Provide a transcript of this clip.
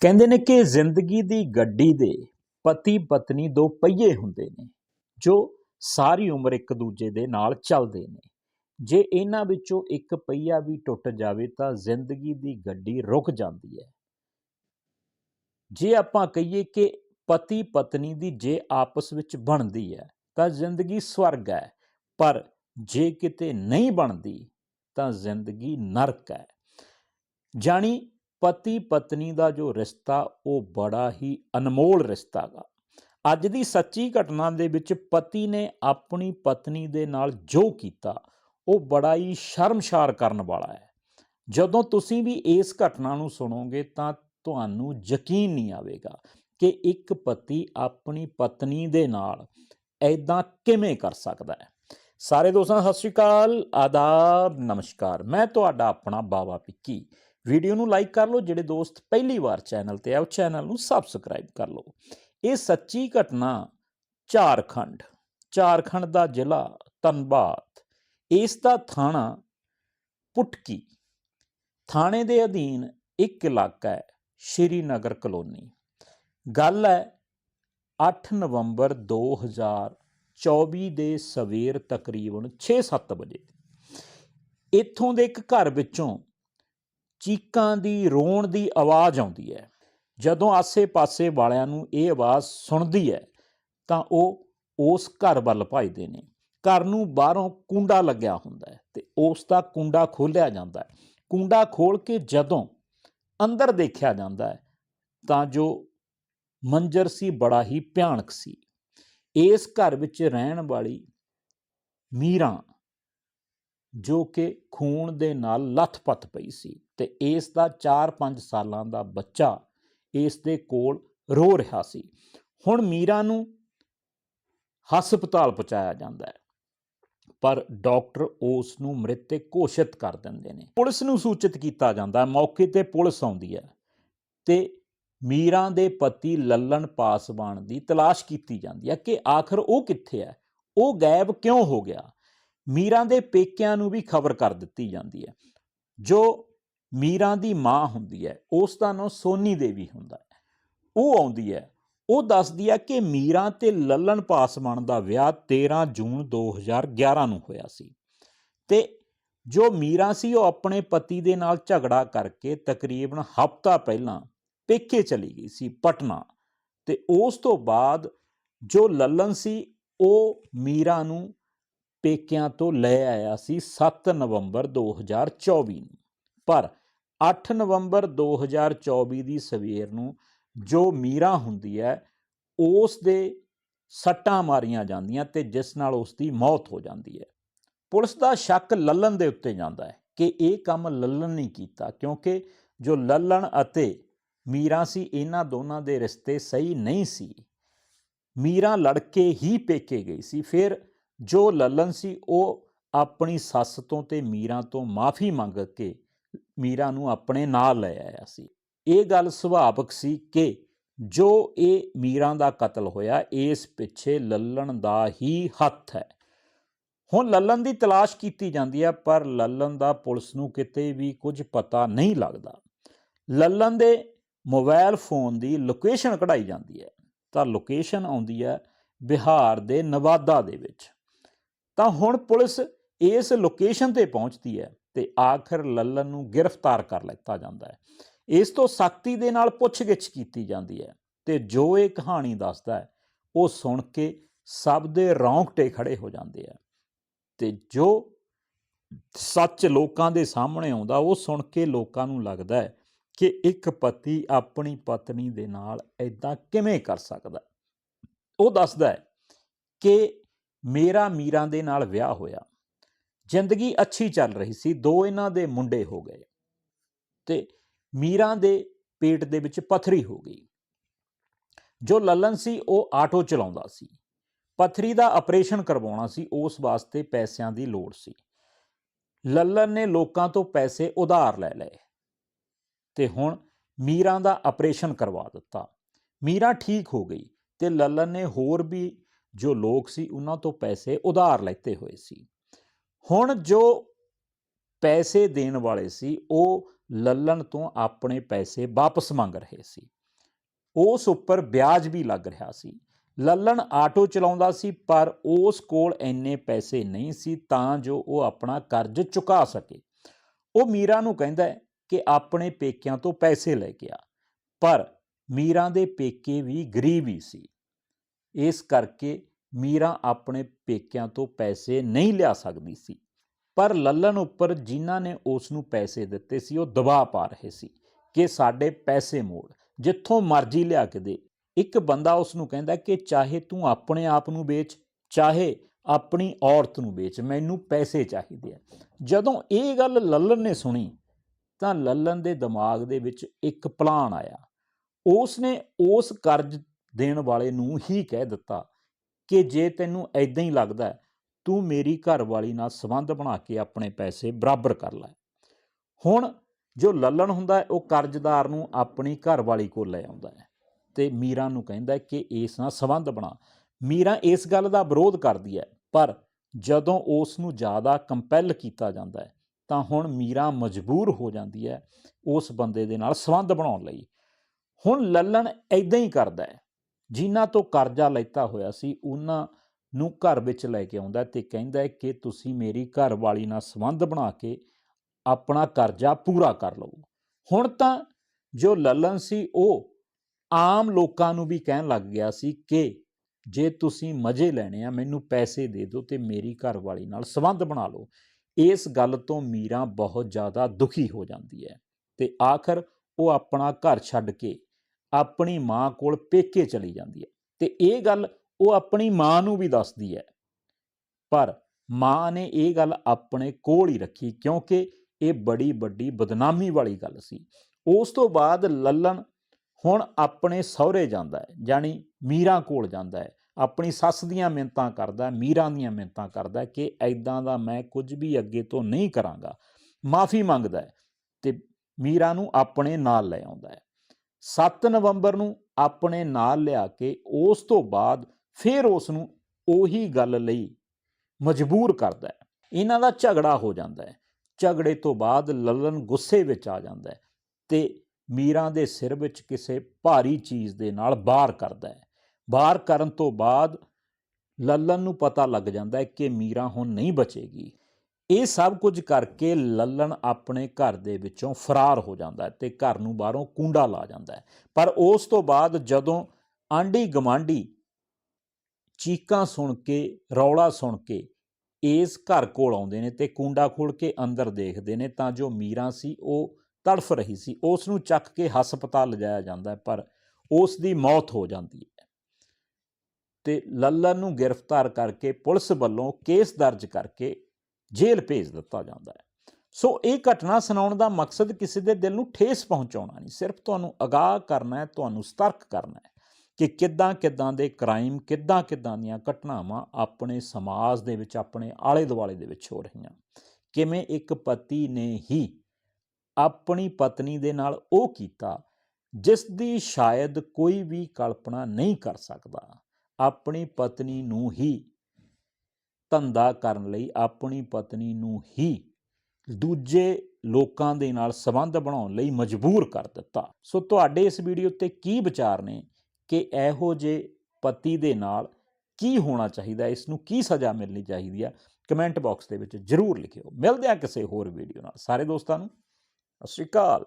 ਕਹਿੰਦੇ ਨੇ ਕਿ ਜ਼ਿੰਦਗੀ ਦੀ ਗੱਡੀ ਦੇ ਪਤੀ ਪਤਨੀ ਦੋ ਪਹੀਏ ਹੁੰਦੇ ਨੇ, ਜੋ ਸਾਰੀ ਉਮਰ ਇੱਕ ਦੂਜੇ ਦੇ ਨਾਲ ਚੱਲਦੇ ਨੇ। ਜੇ ਇਹਨਾਂ ਵਿੱਚੋਂ ਇੱਕ ਪਹੀਆ ਵੀ ਟੁੱਟ ਜਾਵੇ ਤਾਂ ਜ਼ਿੰਦਗੀ ਦੀ ਗੱਡੀ ਰੁਕ ਜਾਂਦੀ ਹੈ। ਜੇ ਆਪਾਂ ਕਹੀਏ ਕਿ ਪਤੀ ਪਤਨੀ ਦੀ ਜੇ ਆਪਸ ਵਿੱਚ ਬਣਦੀ ਹੈ, ਤਾਂ ਜ਼ਿੰਦਗੀ ਸਵਰਗ ਹੈ, ਪਰ ਜੇ ਕਿਤੇ ਨਹੀਂ ਬਣਦੀ ਤਾਂ ਜ਼ਿੰਦਗੀ ਨਰਕ ਹੈ। ਜਾਣੀ ਪਤੀ ਪਤਨੀ ਦਾ ਜੋ ਰਿਸ਼ਤਾ, ਉਹ ਬੜਾ ਹੀ ਅਨਮੋਲ ਰਿਸ਼ਤਾ ਗਾ। ਅੱਜ ਦੀ ਸੱਚੀ ਘਟਨਾ ਦੇ ਵਿੱਚ ਪਤੀ ਨੇ ਆਪਣੀ ਪਤਨੀ ਦੇ ਨਾਲ ਜੋ ਕੀਤਾ, ਉਹ ਬੜਾ ਹੀ ਸ਼ਰਮਸ਼ਾਰ ਕਰਨ ਵਾਲਾ ਹੈ। ਜਦੋਂ ਤੁਸੀਂ ਵੀ ਇਸ ਘਟਨਾ ਨੂੰ ਸੁਣੋਗੇ, ਤਾਂ ਤੁਹਾਨੂੰ ਯਕੀਨ ਨਹੀਂ ਆਵੇਗਾ ਕਿ ਇੱਕ ਪਤੀ ਆਪਣੀ ਪਤਨੀ ਦੇ ਨਾਲ ਐਦਾਂ ਕਿਵੇਂ ਕਰ ਸਕਦਾ ਹੈ। ਸਾਰੇ ਦੋਸਤਾਂ, ਸਤਿ ਸ਼੍ਰੀ ਅਕਾਲ, ਆਦਾਬ, ਨਮਸਕਾਰ। ਮੈਂ ਤੁਹਾਡਾ ਆਪਣਾ ਬਾਵਾ ਪਿੱਕੀ। ਵੀਡੀਓ ਨੂੰ ਲਾਈਕ ਕਰ ਲਓ, ਜਿਹੜੇ ਦੋਸਤ ਪਹਿਲੀ ਵਾਰ ਚੈਨਲ ਤੇ ਆ, ਉਹ ਚੈਨਲ ਨੂੰ ਸਬਸਕ੍ਰਾਈਬ ਕਰ ਲਓ। ਇਹ ਸੱਚੀ ਘਟਨਾ ਝਾਰਖੰਡ ਝਾਰਖੰਡ ਦਾ ਜ਼ਿਲ੍ਹਾ ਧਨਬਾਦ। ਇਸ ਦਾ ਥਾਣਾ ਪੁਟਕੀ। ਥਾਣੇ ਦੇ ਅਧੀਨ ਇੱਕ ਇਲਾਕਾ ਹੈ, ਸ਼੍ਰੀਨਗਰ ਕਲੋਨੀ। ਗੱਲ ਹੈ 8 ਨਵੰਬਰ 2024 ਦੇ ਸਵੇਰ ਤਕਰੀਬਨ 6-7 ਵਜੇ ਇੱਥੋਂ ਦੇ ਇੱਕ ਘਰ ਵਿੱਚੋਂ ਚੀਕਾਂ ਦੀ, ਰੋਣ ਦੀ ਆਵਾਜ਼ ਆਉਂਦੀ ਹੈ। ਜਦੋਂ ਆਸੇ-ਪਾਸੇ ਵਾਲਿਆਂ ਨੂੰ ਇਹ ਆਵਾਜ਼ ਸੁਣਦੀ ਹੈ, ਤਾਂ ਉਹ ਉਸ ਘਰ ਵੱਲ ਭੱਜਦੇ ਨੇ। ਘਰ ਨੂੰ ਬਾਹਰੋਂ ਕੁੰਡਾ ਲੱਗਿਆ ਹੁੰਦਾ ਹੈ ਤੇ ਉਸ ਦਾ ਕੁੰਡਾ ਖੋਲ੍ਹਿਆ ਜਾਂਦਾ ਹੈ। ਕੁੰਡਾ ਖੋਲ ਕੇ ਜਦੋਂ ਅੰਦਰ ਦੇਖਿਆ ਜਾਂਦਾ ਹੈ, ਤਾਂ ਜੋ ਮੰਜ਼ਰ ਸੀ, ਬੜਾ ਹੀ ਭਿਆਨਕ ਸੀ। ਇਸ ਘਰ ਵਿੱਚ ਰਹਿਣ ਵਾਲੀ ਮੀਰਾ, ਜੋ ਕਿ ਖੂਨ ਦੇ ਨਾਲ ਲੱਥਪੱਥ ਪਈ ਸੀ ਤੇ ਇਸ ਦਾ 4-5 ਸਾਲਾਂ ਦਾ ਬੱਚਾ ਇਸ ਦੇ ਕੋਲ ਰੋ ਰਿਹਾ ਸੀ। ਹੁਣ ਮੀਰਾ ਨੂੰ ਹਸਪਤਾਲ ਪਹੁੰਚਾਇਆ ਜਾਂਦਾ ਹੈ, ਪਰ ਡਾਕਟਰ ਉਸ ਨੂੰ ਮ੍ਰਿਤਕ ਘੋਸ਼ਿਤ ਕਰ ਦਿੰਦੇ ਨੇ। ਪੁਲਿਸ ਨੂੰ ਸੂਚਿਤ ਕੀਤਾ ਜਾਂਦਾ ਹੈ, ਮੌਕੇ ਤੇ ਪੁਲਿਸ ਆਉਂਦੀ ਹੈ ਤੇ ਮੀਰਾ ਦੇ ਪਤੀ ਲੱਲਣ ਪਾਸਵਾਨ ਦੀ ਤਲਾਸ਼ ਕੀਤੀ ਜਾਂਦੀ ਹੈ ਕਿ ਆਖਰ ਉਹ ਕਿੱਥੇ ਹੈ, ਉਹ ਗਾਇਬ ਕਿਉਂ ਹੋ ਗਿਆ? ਮੀਰਾ ਦੇ ਪੇਕਿਆਂ ਨੂੰ ਵੀ ਖਬਰ ਕਰ ਦਿੱਤੀ ਜਾਂਦੀ ਹੈ। ਜੋ ਮੀਰਾਂ ਦੀ ਮਾਂ ਹੁੰਦੀ ਹੈ, ਉਸ ਦਾ ਨਾਂ ਸੋਨੀ ਦੇਵੀ ਹੁੰਦਾ ਹੈ। ਉਹ ਆਉਂਦੀ ਹੈ, ਉਹ ਦੱਸਦੀ ਹੈ ਕਿ ਮੀਰਾਂ ਤੇ ਲੱਲਣ ਪਾਸਵਾਨ ਦਾ ਵਿਆਹ 13 ਜੂਨ 2011 ਨੂੰ ਹੋਇਆ ਸੀ ਤੇ ਜੋ ਮੀਰਾਂ ਸੀ, ਉਹ ਆਪਣੇ ਪਤੀ ਦੇ ਨਾਲ ਝਗੜਾ ਕਰਕੇ ਤਕਰੀਬਨ ਹਫ਼ਤਾ ਪਹਿਲਾਂ ਪੇਕੇ ਚਲੀ ਗਈ ਸੀ ਪਟਨਾ ਤੇ ਉਸ ਤੋਂ ਬਾਅਦ ਜੋ ਲੱਲਣ ਸੀ, ਉਹ ਮੀਰਾ ਨੂੰ ਪੇਕਿਆਂ ਤੋਂ ਲੈ ਆਇਆ ਸੀ 7 ਨਵੰਬਰ 2024 ਨੂੰ। ਪਰ 8 ਨਵੰਬਰ 2024 ਦੀ ਸਵੇਰ ਨੂੰ ਜੋ ਮੀਰਾ ਹੁੰਦੀ ਹੈ, ਉਸ ਦੇ ਸੱਟਾਂ ਮਾਰੀਆਂ ਜਾਂਦੀਆਂ ਤੇ ਜਿਸ ਨਾਲ ਉਸ ਦੀ ਮੌਤ ਹੋ ਜਾਂਦੀ ਹੈ। ਪੁਲਿਸ ਦਾ ਸ਼ੱਕ ਲੱਲਣ ਦੇ ਉੱਤੇ ਜਾਂਦਾ ਹੈ ਕਿ ਇਹ ਕੰਮ ਲੱਲਣ ਨਹੀਂ ਕੀਤਾ ਕਿਉਂਕਿ ਜੋ ਲੱਲਣ ਅਤੇ ਮੀਰਾ ਸੀ, ਇਹਨਾਂ ਦੋਨਾਂ ਦੇ ਰਿਸ਼ਤੇ ਸਹੀ ਨਹੀਂ ਸੀ। ਮੀਰਾ ਲੜਕੇ ਹੀ ਪੇਕੇ ਗਈ ਸੀ। ਫਿਰ ਜੋ ਲੱਲਣ ਸੀ, ਉਹ ਆਪਣੀ ਸੱਸ ਤੋਂ ਤੇ ਮੀਰਾ ਤੋਂ ਮਾਫੀ ਮੰਗ ਕੇ ਮੀਰਾ ਨੂੰ ਆਪਣੇ ਨਾਲ ਲੈ ਆਇਆ ਸੀ। ਇਹ ਗੱਲ ਸੁਭਾਵਕ ਸੀ ਕਿ ਜੋ ਇਹ ਮੀਰਾ ਦਾ ਕਤਲ ਹੋਇਆ, ਇਸ ਪਿੱਛੇ ਲੱਲਣ ਦਾ ਹੀ ਹੱਥ ਹੈ। ਹੁਣ ਲੱਲਣ ਦੀ ਤਲਾਸ਼ ਕੀਤੀ ਜਾਂਦੀ ਹੈ, ਪਰ ਲੱਲਣ ਦਾ ਪੁਲਿਸ ਨੂੰ ਕਿਤੇ ਵੀ ਕੁਝ ਪਤਾ ਨਹੀਂ ਲੱਗਦਾ। ਲੱਲਣ ਦੇ ਮੋਬਾਈਲ ਫੋਨ ਦੀ ਲੋਕੇਸ਼ਨ ਕਢਾਈ ਜਾਂਦੀ ਹੈ। ਤਾਂ ਲੋਕੇਸ਼ਨ ਆਉਂਦੀ ਹੈ ਬਿਹਾਰ ਦੇ ਨਵਾਦਾ ਦੇ ਵਿੱਚ। ਤਾਂ ਹੁਣ ਪੁਲਿਸ ਇਸ ਲੋਕੇਸ਼ਨ ਤੇ ਪਹੁੰਚਦੀ ਹੈ। ਤੇ ਆਖਰ ਲੱਲਨ ਨੂੰ ਗ੍ਰਿਫਤਾਰ ਕਰ ਲਿੱਤਾ ਜਾਂਦਾ ਹੈ। ਇਸ ਤੋਂ ਸਖਤੀ ਦੇ ਨਾਲ ਪੁੱਛਗਿੱਛ ਕੀਤੀ ਜਾਂਦੀ ਹੈ ਤੇ ਜੋ ਇਹ ਕਹਾਣੀ ਦੱਸਦਾ ਹੈ, ਉਹ ਸੁਣ ਕੇ ਸਭ ਦੇ ਰੌਂਗਟੇ ਖੜੇ ਹੋ ਜਾਂਦੇ ਆ ਤੇ ਜੋ ਸੱਚ ਲੋਕਾਂ ਦੇ ਸਾਹਮਣੇ ਆਉਂਦਾ, ਉਹ ਸੁਣ ਕੇ ਲੋਕਾਂ ਨੂੰ ਲੱਗਦਾ ਹੈ ਕਿ ਇੱਕ ਪਤੀ ਆਪਣੀ ਪਤਨੀ ਦੇ ਨਾਲ ਐਦਾਂ ਕਿਵੇਂ ਕਰ ਸਕਦਾ ਉਹ ਦੱਸਦਾ ਹੈ ਕਿ ਮੇਰਾ ਮੀਰਾਂ ਦੇ ਨਾਲ ਵਿਆਹ ਹੋਇਆ। ਜ਼ਿੰਦਗੀ ਅੱਛੀ ਚੱਲ ਰਹੀ ਸੀ, ਦੋ ਇਹਨਾਂ ਦੇ ਮੁੰਡੇ ਹੋ ਗਏ ਤੇ ਮੀਰਾਂ ਦੇ ਪੇਟ ਦੇ ਵਿੱਚ ਪਥਰੀ ਹੋ ਗਈ। ਜੋ ਲੱਲਨ ਸੀ, ਉਹ ਆਟੋ ਚਲਾਉਂਦਾ ਸੀ। ਪਥਰੀ ਦਾ ਆਪਰੇਸ਼ਨ ਕਰਵਾਉਣਾ ਸੀ, ਉਸ ਵਾਸਤੇ ਪੈਸਿਆਂ ਦੀ ਲੋੜ ਸੀ। ਲੱਲਨ ਨੇ ਲੋਕਾਂ ਤੋਂ ਪੈਸੇ ਉਧਾਰ ਲੈ ਲਏ ਤੇ ਹੁਣ ਮੀਰਾਂ ਦਾ ਆਪਰੇਸ਼ਨ ਕਰਵਾ ਦਿੱਤਾ। ਮੀਰਾ ਠੀਕ ਹੋ ਗਈ ਤੇ ਲੱਲਨ ਨੇ ਹੋਰ ਵੀ ਜੋ ਲੋਕ ਸੀ, ਉਹਨਾਂ ਤੋਂ ਪੈਸੇ ਉਧਾਰ ਲੈਤੇ ਹੋਏ ਸੀ। ਹੁਣ ਜੋ ਪੈਸੇ ਦੇਣ ਵਾਲੇ ਸੀ, ਉਹ ਲੱਲਣ ਤੋਂ ਆਪਣੇ ਪੈਸੇ ਵਾਪਸ ਮੰਗ ਰਹੇ ਸੀ। ਉਸ ਉੱਪਰ ਵਿਆਜ ਵੀ ਲੱਗ ਰਿਹਾ ਸੀ। ਲੱਲਣ ਆਟੋ ਚਲਾਉਂਦਾ ਸੀ, ਪਰ ਉਸ ਕੋਲ ਇੰਨੇ ਪੈਸੇ ਨਹੀਂ ਸੀ ਤਾਂ ਜੋ ਉਹ ਆਪਣਾ ਕਰਜ਼ ਚੁਕਾ ਸਕੇ। ਉਹ ਮੀਰਾ ਨੂੰ ਕਹਿੰਦਾ ਕਿ ਆਪਣੇ ਪੇਕਿਆਂ ਤੋਂ ਪੈਸੇ ਲੈ ਕੇ ਆ, ਪਰ ਮੀਰਾ ਦੇ ਪੇਕੇ ਵੀ ਗਰੀਬ ਹੀ ਸੀ। ਇਸ ਕਰਕੇ ਮੀਰਾ ਆਪਣੇ ਪੇਕਿਆਂ ਤੋਂ ਪੈਸੇ ਨਹੀਂ ਲਿਆ ਸਕਦੀ ਸੀ, ਪਰ ਲੱਲਣ ਉੱਪਰ ਜਿਨ੍ਹਾਂ ਨੇ ਉਸ ਨੂੰ ਪੈਸੇ ਦਿੱਤੇ ਸੀ, ਉਹ ਦਬਾਅ ਪਾ ਰਹੇ ਸੀ ਕਿ ਸਾਡੇ ਪੈਸੇ ਮੋੜ, ਜਿੱਥੋਂ ਮਰਜ਼ੀ ਲਿਆ ਕੇ ਦੇ। ਇੱਕ ਬੰਦਾ ਉਸ ਨੂੰ ਕਹਿੰਦਾ ਕਿ ਚਾਹੇ ਤੂੰ ਆਪਣੇ ਆਪ ਨੂੰ ਵੇਚ, ਚਾਹੇ ਆਪਣੀ ਔਰਤ ਨੂੰ ਵੇਚ, ਮੈਨੂੰ ਪੈਸੇ ਚਾਹੀਦੇ ਆ। ਜਦੋਂ ਇਹ ਗੱਲ ਲੱਲਨ ਨੇ ਸੁਣੀ, ਤਾਂ ਲੱਲਨ ਦੇ ਦਿਮਾਗ ਦੇ ਵਿੱਚ ਇੱਕ ਪਲਾਨ ਆਇਆ। ਉਸ ਨੇ ਉਸ ਕਰਜ਼ ਦੇਣ ਵਾਲੇ ਨੂੰ ਹੀ ਕਹਿ ਦਿੱਤਾ ਕਿ ਜੇ ਤੈਨੂੰ ਐਦਾਂ ਹੀ ਲੱਗਦਾ ਤੂੰ ਮੇਰੀ ਘਰਵਾਲੀ ਨਾਲ ਸੰਬੰਧ ਬਣਾ ਕੇ ਆਪਣੇ ਪੈਸੇ ਬਰਾਬਰ ਕਰ ਲੈ। ਹੁਣ ਜੋ ਲੱਲਣ ਹੁੰਦਾ ਉਹ ਕਰਜ਼ਦਾਰ ਨੂੰ ਆਪਣੀ ਘਰਵਾਲੀ ਕੋਲ ਲੈ ਆਉਂਦਾ ਹੈ ਤੇ ਮੀਰਾ ਨੂੰ ਕਹਿੰਦਾ ਕਿ ਇਸ ਨਾਲ ਸੰਬੰਧ ਬਣਾ। ਮੀਰਾ ਇਸ ਗੱਲ ਦਾ ਵਿਰੋਧ ਕਰਦੀ ਹੈ, ਪਰ ਜਦੋਂ ਉਸ ਨੂੰ ਜ਼ਿਆਦਾ ਕੰਪੈਲ ਕੀਤਾ ਜਾਂਦਾ ਹੈ, ਤਾਂ ਹੁਣ ਮੀਰਾ ਮਜਬੂਰ ਹੋ ਜਾਂਦੀ ਹੈ ਉਸ ਬੰਦੇ ਦੇ ਨਾਲ ਸੰਬੰਧ ਬਣਾਉਣ ਲਈ। ਹੁਣ ਲੱਲਣ ਐਦਾਂ ਹੀ ਕਰਦਾ ਹੈ ਜਿਨ੍ਹਾਂ ਤੋਂ ਕਰਜ਼ਾ ਲੈਤਾ ਹੋਇਆ ਸੀ, ਉਹਨਾਂ ਨੂੰ ਘਰ ਵਿੱਚ ਲੈ ਕੇ ਆਉਂਦਾ ਹੈ ਤੇ ਕਹਿੰਦਾ ਹੈ ਕਿ ਤੁਸੀਂ ਮੇਰੀ ਘਰਵਾਲੀ ਨਾਲ ਸੰਬੰਧ ਬਣਾ ਕੇ ਆਪਣਾ ਕਰਜ਼ਾ ਪੂਰਾ ਕਰ ਲਓ। ਹੁਣ ਤਾਂ ਜੋ ਲਲਨ ਸੀ, ਉਹ ਆਮ ਲੋਕਾਂ ਨੂੰ ਵੀ ਕਹਿਣ ਲੱਗ ਗਿਆ ਸੀ ਕਿ ਜੇ ਤੁਸੀਂ ਮਜ਼ੇ ਲੈਣੇ ਆ, ਮੈਨੂੰ ਪੈਸੇ ਦੇ ਦਿਓ ਤੇ ਮੇਰੀ ਘਰਵਾਲੀ ਨਾਲ ਸੰਬੰਧ ਬਣਾ ਲਓ। ਇਸ ਗੱਲ ਤੋਂ ਮੀਰਾ ਬਹੁਤ ਜ਼ਿਆਦਾ ਦੁਖੀ ਹੋ ਜਾਂਦੀ ਹੈ ਤੇ ਆਖਰ ਉਹ ਆਪਣਾ ਘਰ ਛੱਡ ਕੇ ਆਪਣੀ ਮਾਂ ਕੋਲ ਪੇਕੇ ਚਲੀ ਜਾਂਦੀ ਹੈ। ਤੇ ਇਹ ਗੱਲ ਉਹ ਆਪਣੀ ਮਾਂ ਨੂੰ ਵੀ ਦੱਸਦੀ ਹੈ। ਪਰ ਮਾਂ ਨੇ ਇਹ ਗੱਲ ਆਪਣੇ ਕੋਲ ਹੀ ਰੱਖੀ ਕਿਉਂਕਿ ਇਹ ਬੜੀ ਵੱਡੀ ਬਦਨਾਮੀ ਵਾਲੀ ਗੱਲ ਸੀ। ਉਸ ਤੋਂ ਬਾਅਦ ਲੱਲਣ ਹੁਣ ਆਪਣੇ ਸਹੁਰੇ ਜਾਂਦਾ ਹੈ ਜਾਨੀ ਮੀਰਾ ਕੋਲ ਜਾਂਦਾ ਹੈ। ਆਪਣੀ ਸੱਸ ਦੀਆਂ ਮਿੰਤਾਂ ਕਰਦਾ ਹੈ, ਮੀਰਾ ਦੀਆਂ ਮਿੰਤਾਂ ਕਰਦਾ ਕਿ ਐਦਾਂ ਦਾ ਮੈਂ ਕੁਝ ਵੀ ਅੱਗੇ ਤੋਂ ਨਹੀਂ ਕਰਾਂਗਾ। ਮਾਫੀ ਮੰਗਦਾ ਹੈ ਤੇ ਮੀਰਾ ਨੂੰ ਆਪਣੇ ਨਾਲ ਲੈ ਆਉਂਦਾ ਹੈ। 7 ਨਵੰਬਰ ਨੂੰ ਆਪਣੇ ਨਾਲ ਲਿਆ ਕੇ ਉਸ ਤੋਂ ਬਾਅਦ ਫਿਰ ਉਸ ਨੂੰ ਉਹੀ ਗੱਲ ਲਈ ਮਜਬੂਰ ਕਰਦਾ ਹੈ। ਇਹਨਾਂ ਦਾ ਝਗੜਾ ਹੋ ਜਾਂਦਾ ਹੈ। ਝਗੜੇ ਤੋਂ ਬਾਅਦ ਲੱਲਨ ਗੁੱਸੇ ਵਿੱਚ ਆ ਜਾਂਦਾ ਹੈ ਤੇ ਮੀਰਾ ਦੇ ਸਿਰ ਵਿੱਚ ਕਿਸੇ ਭਾਰੀ ਚੀਜ਼ ਦੇ ਨਾਲ ਬਾਹਰ ਕਰਦਾ ਹੈ। ਬਾਹਰ ਕਰਨ ਤੋਂ ਬਾਅਦ ਲੱਲਨ ਨੂੰ ਪਤਾ ਲੱਗ ਜਾਂਦਾ ਹੈ ਕਿ ਮੀਰਾ ਹੁਣ ਨਹੀਂ ਬਚੇਗੀ। ਇਹ ਸਭ ਕੁਝ ਕਰਕੇ ਲੱਲਣ ਆਪਣੇ ਘਰ ਦੇ ਵਿੱਚੋਂ ਫਰਾਰ ਹੋ ਜਾਂਦਾ ਹੈ ਤੇ ਘਰ ਨੂੰ ਬਾਹਰੋਂ ਕੁੰਡਾ ਲਾ ਜਾਂਦਾ ਹੈ। ਪਰ ਉਸ ਤੋਂ ਬਾਅਦ ਜਦੋਂ ਆਂਢੀ ਗਮਾਂਡੀ ਚੀਕਾਂ ਸੁਣ ਕੇ, ਰੌਲਾ ਸੁਣ ਕੇ ਇਸ ਘਰ ਕੋਲ ਆਉਂਦੇ ਨੇ ਤੇ ਕੁੰਡਾ ਖੋਲ ਕੇ ਅੰਦਰ ਦੇਖਦੇ ਨੇ ਤਾਂ ਜੋ ਮੀਰਾ ਸੀ, ਉਹ ਤੜਫ ਰਹੀ ਸੀ। ਉਸ ਨੂੰ ਚੱਕ ਕੇ ਹਸਪਤਾਲ ਲਿਜਾਇਆ ਜਾਂਦਾ ਹੈ, ਪਰ ਉਸ ਦੀ ਮੌਤ ਹੋ ਜਾਂਦੀ ਹੈ। ਤੇ ਲੱਲਨ ਨੂੰ ਗ੍ਰਿਫਤਾਰ ਕਰਕੇ ਪੁਲਿਸ ਵੱਲੋਂ ਕੇਸ ਦਰਜ ਕਰਕੇ ਜੇਲ੍ਹ ਭੇਜ ਦਿੱਤਾ ਜਾਂਦਾ ਹੈ। ਸੋ ਇਹ ਘਟਨਾ ਸੁਣਾਉਣ ਦਾ ਮਕਸਦ ਕਿਸੇ ਦੇ ਦਿਲ ਨੂੰ ਠੇਸ ਪਹੁੰਚਾਉਣਾ ਨਹੀਂ, ਸਿਰਫ ਤੁਹਾਨੂੰ ਅਗਾਹ ਕਰਨਾ ਹੈ, ਤੁਹਾਨੂੰ ਸਤਰਕ ਕਰਨਾ ਹੈ ਕਿ ਕਿੱਦਾਂ ਕਿੱਦਾਂ ਦੇ ਕ੍ਰਾਈਮ, ਕਿੱਦਾਂ ਕਿੱਦਾਂ ਦੀਆਂ ਘਟਨਾਵਾਂ ਆਪਣੇ ਸਮਾਜ ਦੇ ਵਿੱਚ, ਆਪਣੇ ਆਲੇ ਦੁਆਲੇ ਦੇ ਵਿੱਚ ਹੋ ਰਹੀਆਂ। ਕਿਵੇਂ ਇੱਕ ਪਤੀ ਨੇ ਹੀ ਆਪਣੀ ਪਤਨੀ ਦੇ ਨਾਲ ਉਹ ਕੀਤਾ, ਜਿਸ ਦੀ ਸ਼ਾਇਦ ਕੋਈ ਵੀ ਕਲਪਨਾ ਨਹੀਂ ਕਰ ਸਕਦਾ, ਆਪਣੀ ਪਤਨੀ ਨੂੰ ਹੀ ਧੰਦਾ ਕਰਨ ਲਈ ਆਪਣੀ ਪਤਨੀ ਨੂੰ ਹੀ ਦੂਜੇ ਲੋਕਾਂ ਦੇ ਨਾਲ ਸੰਬੰਧ ਬਣਾਉਣ ਲਈ ਮਜਬੂਰ ਕਰ ਦਿੱਤਾ। ਸੋ ਤੁਹਾਡੇ ਇਸ ਵੀਡੀਓ ਤੇ ਕੀ ਵਿਚਾਰ ਨੇ? ਕਿ ਇਹੋ ਜੇ ਪਤੀ ਦੇ ਨਾਲ ਕੀ ਹੋਣਾ ਚਾਹੀਦਾ? ਇਸ ਨੂੰ ਕੀ ਸਜ਼ਾ ਮਿਲਣੀ ਚਾਹੀਦੀ ਹੈ ਕਮੈਂਟ ਬਾਕਸ ਦੇ ਵਿੱਚ ਜਰੂਰ ਲਿਖਿਓ। ਮਿਲਦੇ ਹਾਂ ਕਿਸੇ ਹੋਰ ਵੀਡੀਓ ਨਾਲ। ਸਾਰੇ ਦੋਸਤਾਂ ਨੂੰ, ਸਤਿ ਸ਼੍ਰੀ ਅਕਾਲ।